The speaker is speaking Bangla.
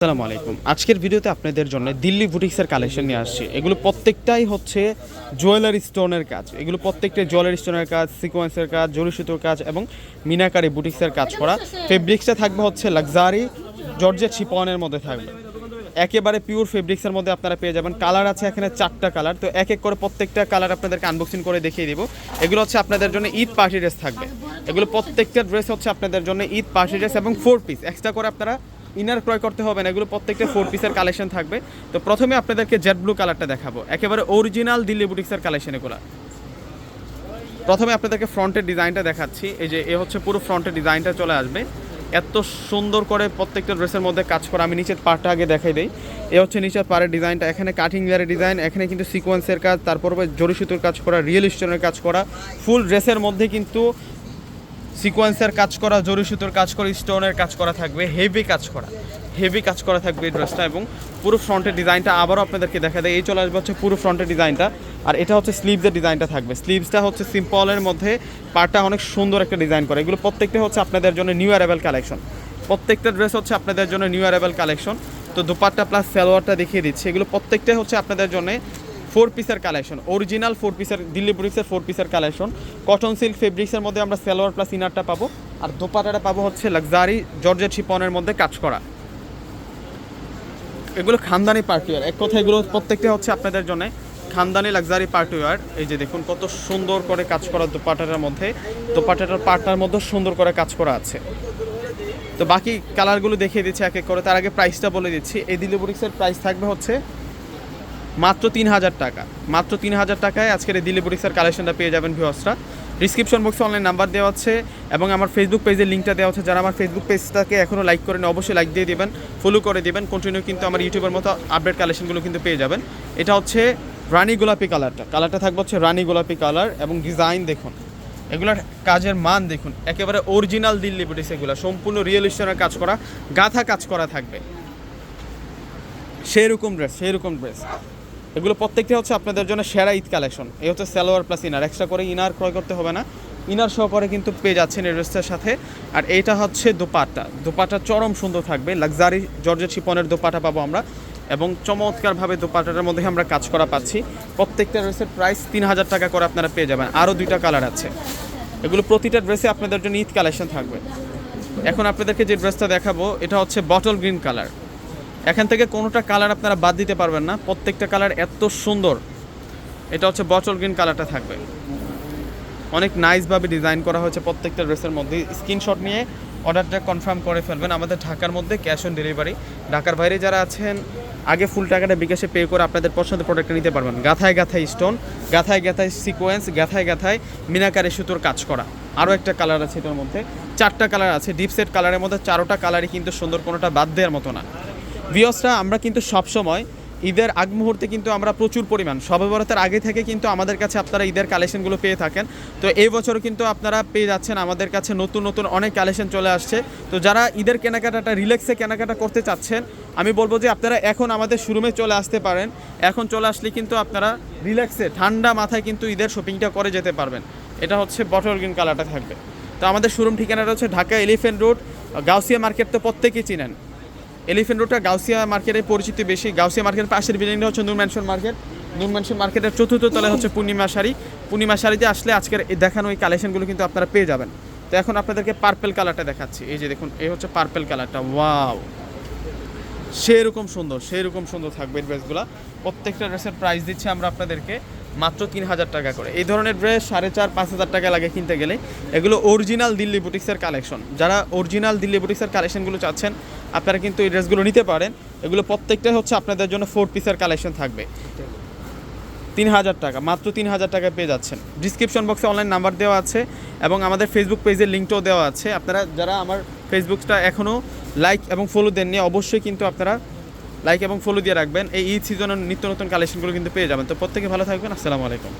আসসালামু আলাইকুম। আজকের ভিডিওতে আপনাদের জন্য দিল্লি বুটিক্সের কালেকশন নিয়ে আসছি। এগুলো প্রত্যেকটাই হচ্ছে জুয়েলারি স্টোনের কাজ। এগুলো প্রত্যেকটাই জুয়েলারি স্টোনের কাজ, সিকোয়েন্সের কাজ, জরি সুতোর কাজ এবং মিনাকারি বুটিক্সের কাজ করা। ফেব্রিক্সটা থাকবে হচ্ছে লাক্সারি, জর্জেট শিপনের মধ্যে থাকবে। একেবারে পিওর ফেব্রিক্সের মধ্যে আপনারা পেয়ে যাবেন। কালার আছে এখানে চারটা কালার। তো এক এক করে প্রত্যেকটা কালার আপনাদেরকে আনবক্সিং করে দেখিয়ে দেবো। এগুলো হচ্ছে আপনাদের জন্য ঈদ পার্টি ড্রেস থাকবে। এগুলো প্রত্যেকটা ড্রেস হচ্ছে আপনাদের জন্য ঈদ পার্টি ড্রেস এবং ফোর পিস এক্সট্রা করে আপনারা ইনার ক্রয় করতে হবে না, এগুলো প্রত্যেকটা ফোর পিসের কালেকশন থাকবে। তো প্রথমে আপনাদেরকে জেড ব্লু কালারটা দেখাবো। একেবারে অরিজিনাল দিল্লি বুটিক্সের কালেকশন এগুলো। প্রথমে আপনাদেরকে ফ্রন্টের ডিজাইনটা দেখাচ্ছি। এই যে, এ হচ্ছে পুরো ফ্রন্টের ডিজাইনটা চলে আসবে। এত সুন্দর করে প্রত্যেকটা ড্রেসের মধ্যে কাজ করা। আমি নিচের পার্টটা আগে দেখাই দিই। এ হচ্ছে নিচের পাড়ের ডিজাইনটা এখানে কাটিং ইয়ারের ডিজাইন এখানে কিন্তু সিকোয়েন্সের কাজ, তারপর জরি সুতোর কাজ করা রিয়েল স্টোনের কাজ করা। ফুল ড্রেসের মধ্যে কিন্তু সিকোয়েন্সের কাজ করা জরি সুতোর কাজ করা, স্টোনের কাজ করা থাকবে, হেভি কাজ করা। হেভি কাজ করা থাকবে এই ড্রেসটা এবং পুরো ফ্রন্টের ডিজাইনটা আবারও আপনাদেরকে দেখা দেয়। এই চলে আসবে হচ্ছে পুরো ফ্রন্টের ডিজাইনটা আর এটা হচ্ছে স্লিভসের ডিজাইনটা থাকবে। স্লিভসটা হচ্ছে সিম্পলের মধ্যে পার্টটা অনেক সুন্দর একটা ডিজাইন করে। এগুলো প্রত্যেকটা হচ্ছে আপনাদের জন্য নিউ অ্যারেবেল কালেকশন। প্রত্যেকটা ড্রেস হচ্ছে আপনাদের জন্য নিউ অ্যারেবেল কালেকশন। তো দুপাট্টা প্লাস সালোয়ারটা দেখিয়ে দিচ্ছি। এগুলো প্রত্যেকটাই হচ্ছে আপনাদের জন্য ফোর পিসের কালেকশন অরিজিনাল ফোর পিসের দিল্লি বুটিক্সের ফোর পিসের কালেকশন কটন সিল্ক ফেব্রিক্সের মধ্যে আমরা সালোয়ার প্লাস ইনারটা পাবো। আর দোপাটাটা পাবো হচ্ছে লাক্সারি জর্জেট শিপনের মধ্যে কাজ করা। এগুলো খানদানি পার্টিওয়ার এক কথা এগুলো প্রত্যেকটা হচ্ছে আপনাদের জন্য খানদানি লাক্সারি পার্টিওয়ার এই যে দেখুন, কত সুন্দর করে কাজ করা দোপাটাটার মধ্যে। দোপাটাটার পার্টটার মধ্যে সুন্দর করে কাজ করা আছে। তো বাকি কালারগুলো দেখিয়ে দিচ্ছি এক এক করে। তার আগে প্রাইসটা বলে দিচ্ছি। এই দিল্লি বুটিক্সের প্রাইস থাকবে হচ্ছে মাত্র তিন হাজার টাকা। মাত্র তিন হাজার টাকায় আজকের এই দিল্লি বুটিক্সের কালেকশনটা পেয়ে যাবেন ভিউয়ার্সরা। ডিসক্রিপশন বক্সে অনলাইন নাম্বার দেওয়া আছে এবং আমার ফেসবুক পেজের লিঙ্কটা দেওয়া আছে। যারা আমার ফেসবুক পেজটাকে এখনও লাইক করেন অবশ্যই লাইক দিয়ে দেবেন ফলো করে দিবেন। কন্টিনিউ কিন্তু আমার ইউটিউবের মতো আপডেট কালেকশনগুলো কিন্তু পেয়ে যাবেন। এটা হচ্ছে রানী গোলাপি কালারটা কালারটা থাকবে হচ্ছে রানী গোলাপি কালার এবং ডিজাইন দেখুন। এগুলোর কাজের মান দেখুন। একেবারে অরিজিনাল দিল্লি বুটিক্স এগুলো। সম্পূর্ণ রিয়েল স্টোনের কাজ করা, গাথা কাজ করা থাকবে। সেরকম ড্রেস সেরকম ড্রেস এগুলো প্রত্যেকটা হচ্ছে আপনাদের জন্য সেরা ঈদ কালেকশন। এই হচ্ছে সালোয়ার প্লাস ইনার এক্সট্রা করে ইনার ক্রয় করতে হবে না। ইনার সহকারে কিন্তু পেয়ে যাচ্ছেন এই ড্রেসটার সাথে। আর এইটা হচ্ছে দোপাট্টা। দোপাট্টা চরম সুন্দর থাকবে। লাক্সারি জর্জেট শিপনের দোপাটা পাবো আমরা। এবং চমৎকারভাবে দোপাটাটার মধ্যে আমরা কাজ করা পাচ্ছি। প্রত্যেকটা ড্রেসের প্রাইস তিন হাজার টাকা করে আপনারা পেয়ে যাবেন। আরও দুইটা কালার আছে। এগুলো প্রতিটা ড্রেসে আপনাদের জন্য ঈদ কালেকশন থাকবে। এখন আপনাদেরকে যে ড্রেসটা দেখাবো, এটা হচ্ছে বটল গ্রিন কালার এখান থেকে কোনোটা কালার আপনারা বাদ দিতে পারবেন না। প্রত্যেকটা কালার এত সুন্দর। এটা হচ্ছে বটল গ্রিন কালারটা থাকবে। অনেক নাইসভাবে ডিজাইন করা হয়েছে প্রত্যেকটা ড্রেসের মধ্যে। স্ক্রিনশট নিয়ে অর্ডারটা কনফার্ম করে ফেলবেন। আমাদের ঢাকার মধ্যে ক্যাশ অন ডেলিভারি ঢাকার বাইরে যারা আছেন, আগে ফুল টাকাটা বিকাশে পে করে আপনাদের পছন্দের প্রোডাক্টটা নিতে পারবেন। গাথায় গাথায় স্টোন গাথায় গাথায় সিকোয়েন্স গাথায় গাথায় মিনাকারে সুতোর কাজ করা। আরও একটা কালার আছে এটার মধ্যে। চারটা কালার আছে। ডিপ সেট কালারের মধ্যে চারোটা কালারই কিন্তু সুন্দর, কোনোটা বাদ দেওয়ার মতো না। ভিওসরা আমরা কিন্তু সবসময় ঈদের আগ মুহূর্তে কিন্তু আমরা প্রচুর পরিমাণ সবে বরাতের আগে থেকে কিন্তু আমাদের কাছে আপনারা ঈদের কালেকশনগুলো পেয়ে থাকেন। তো এই বছরও কিন্তু আপনারা পেয়ে যাচ্ছেন, আমাদের কাছে নতুন নতুন অনেক কালেকশন চলে আসছে। তো যারা ঈদের কেনাকাটাটা, রিল্যাক্সে কেনাকাটা করতে চাচ্ছেন, আমি বলব যে আপনারা এখন আমাদের শোরুমে চলে আসতে পারেন। এখন চলে আসলে কিন্তু আপনারা রিল্যাক্সে, ঠান্ডা মাথায় কিন্তু ঈদের শপিংটা করে যেতে পারবেন। এটা হচ্ছে বটল গ্রিন কালারটা থাকবে। তো আমাদের শোরুম ঠিকানাটা হচ্ছে Dhaka Elephant Road, Gausia market তো প্রত্যেকেই চিনেন। এলিফেন্ট রোডটা গাউসিয়া মার্কেটের পরিচিতি বেশি। গাউসিয়া মার্কেটের পাশের বিল্ডিংটা হচ্ছে Noor Mansion market. Noor Mansion মার্কেটের চতুর্থ তলায় হচ্ছে পূর্ণিমা শাড়ি। পূর্ণিমা শাড়িতে আসলে আজকের দেখানো এই কালেকশনগুলো কিন্তু আপনারা পেয়ে যাবেন। তো এখন আপনাদেরকে পার্পেল কালারটা দেখাচ্ছি। এই যে দেখুন, এই হচ্ছে পার্পেল কালারটা ওয়াও সেরকম সুন্দর সেরকম সুন্দর থাকবে ড্রেসগুলো প্রত্যেকটা ড্রেসের প্রাইস দিচ্ছি আমরা আপনাদেরকে। মাত্র তিন হাজার টাকা করে। এই ধরনের ড্রেস সাড়ে চার, পাঁচ হাজার টাকা লাগে কিনতে গেলে। এগুলো অরিজিনাল দিল্লি বুটিক্সের কালেকশন যারা অরিজিনাল দিল্লি বুটিক্সের কালেকশনগুলো চাচ্ছেন, আপনারা কিন্তু এই ড্রেসগুলো নিতে পারেন। এগুলো প্রত্যেকটাই হচ্ছে আপনাদের জন্য ফোর পিসের কালেকশন থাকবে। তিন হাজার টাকা, মাত্র তিন হাজার টাকা পেয়ে যাচ্ছেন। ডিসক্রিপশন বক্সে অনলাইন নাম্বার দেওয়া আছে এবং আমাদের ফেসবুক পেজের লিঙ্কটাও দেওয়া আছে। আপনারা যারা আমার ফেসবুকটা এখনও লাইক এবং ফলো দেননি, অবশ্যই কিন্তু আপনারা লাইক এবং ফলো দিয়ে রাখবেন। এই ঈদ সিজনের নিত্য নতুন কালেকশনগুলো কিন্তু পেয়ে যাবেন। তো প্রত্যেকে ভালো থাকবেন। আসসালামু আলাইকুম।